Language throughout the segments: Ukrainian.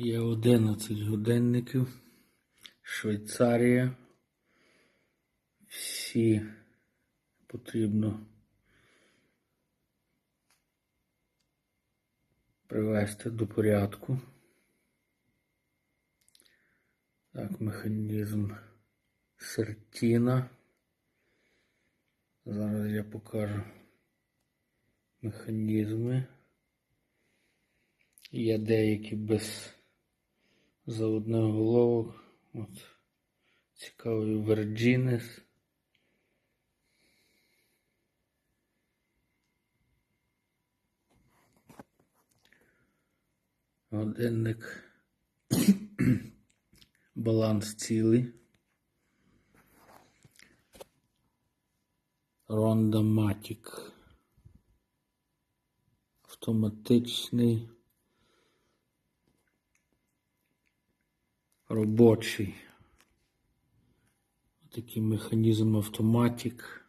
Є 11 годинників. Швейцарія. Всі потрібно привести до порядку. Так, механізм Сертіна. Зараз я покажу механізми. Є деякі без заводних головок. От. Цікавий Virginis. Годинник. Баланс цілий. Matic. Автоматичний. Робочий. Такий механізм автоматик.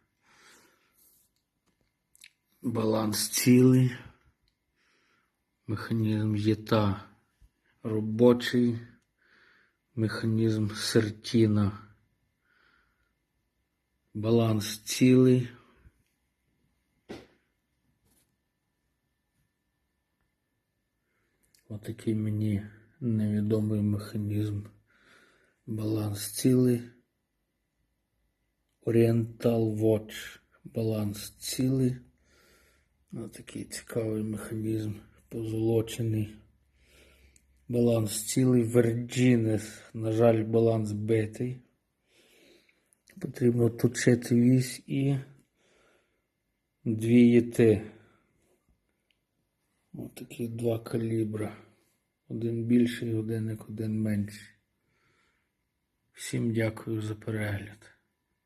Баланс цілий. Механізм єта робочий. Механізм сертіна. Баланс цілий. Отакий мені невідомий механізм. Баланс цілий. Oriental Watch. Баланс цілий. Отакий цікавий механізм. Позолочений. Баланс цілий. Virginis. На жаль, баланс битий. Потрібно точити вісь і дві єти. Ось такі два калібра. Один більший годинник, один менший. Всім дякую за перегляд.